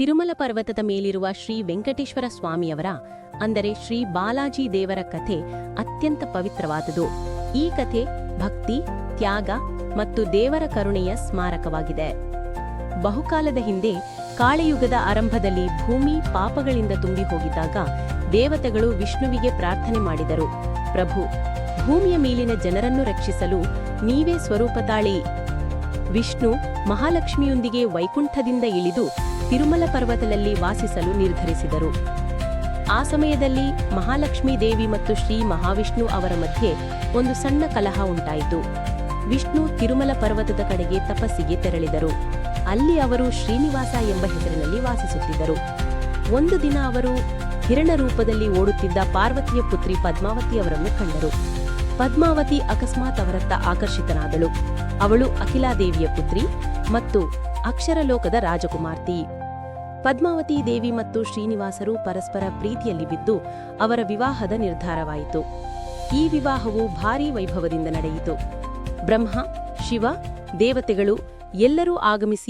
ತಿರುಮಲ ಪರ್ವತದ ಮೇಲಿರುವ ಶ್ರೀ ವೆಂಕಟೇಶ್ವರ ಸ್ವಾಮಿಯವರ, ಅಂದರೆ ಶ್ರೀ ಬಾಲಾಜಿ ದೇವರ ಕಥೆ ಅತ್ಯಂತ ಪವಿತ್ರವಾದುದು. ಈ ಕಥೆ ಭಕ್ತಿ, ತ್ಯಾಗ ಮತ್ತು ದೇವರ ಕರುಣೆಯ ಸ್ಮಾರಕವಾಗಿದೆ. ಬಹುಕಾಲದ ಹಿಂದೆ ಕಾಳಿಯುಗದ ಆರಂಭದಲ್ಲಿ ಭೂಮಿ ಪಾಪಗಳಿಂದ ತುಂಬಿ ಹೋಗಿದ್ದಾಗ ದೇವತೆಗಳು ವಿಷ್ಣುವಿಗೆ ಪ್ರಾರ್ಥನೆ ಮಾಡಿದರು. ಪ್ರಭು, ಭೂಮಿಯ ಮೇಲಿನ ಜನರನ್ನು ರಕ್ಷಿಸಲು ನೀವೇ ಸ್ವರೂಪ ತಾಳಿ ವಿಷ್ಣು ಮಹಾಲಕ್ಷ್ಮಿಯೊಂದಿಗೆ ವೈಕುಂಠದಿಂದ ಇಳಿದು ತಿರುಮಲ ಪರ್ವತದಲ್ಲಿ ವಾಸಿಸಲು ನಿರ್ಧರಿಸಿದರು. ಆ ಸಮಯದಲ್ಲಿ ಮಹಾಲಕ್ಷ್ಮೀ ದೇವಿ ಮತ್ತು ಶ್ರೀ ಮಹಾವಿಷ್ಣು ಅವರ ಮಧ್ಯೆ ಒಂದು ಸಣ್ಣ ಕಲಹ ಉಂಟಾಯಿತು. ವಿಷ್ಣು ತಿರುಮಲ ಪರ್ವತದ ಕಡೆಗೆ ತಪಸ್ಸಿಗೆ ತೆರಳಿದರು. ಅಲ್ಲಿ ಅವರು ಶ್ರೀನಿವಾಸ ಎಂಬ ಹೆಸರಿನಲ್ಲಿ ವಾಸಿಸುತ್ತಿದ್ದರು. ಒಂದು ದಿನ ಅವರು ಹಿರಣ ರೂಪದಲ್ಲಿ ಓಡುತ್ತಿದ್ದ ಪಾರ್ವತಿಯ ಪುತ್ರಿ ಪದ್ಮಾವತಿ ಅವರನ್ನು ಕಂಡರು. ಪದ್ಮಾವತಿ ಅಕಸ್ಮಾತ್ ಅವರತ್ತ ಆಕರ್ಷಿತನಾದಳು. ಅವಳು ಅಖಿಲಾದೇವಿಯ ಪುತ್ರಿ ಮತ್ತು ಅಕ್ಷರಲೋಕದ ರಾಜಕುಮಾರ್ತಿ. ಪದ್ಮಾವತಿ ದೇವಿ ಮತ್ತು ಶ್ರೀನಿವಾಸರು ಪರಸ್ಪರ ಪ್ರೀತಿಯಲ್ಲಿ ಬಿದ್ದು ಅವರ ವಿವಾಹದ ನಿರ್ಧಾರವಾಯಿತು. ಈ ವಿವಾಹವು ಭಾರೀ ವೈಭವದಿಂದ ನಡೆಯಿತು. ಬ್ರಹ್ಮ, ಶಿವ, ದೇವತೆಗಳು ಎಲ್ಲರೂ ಆಗಮಿಸಿ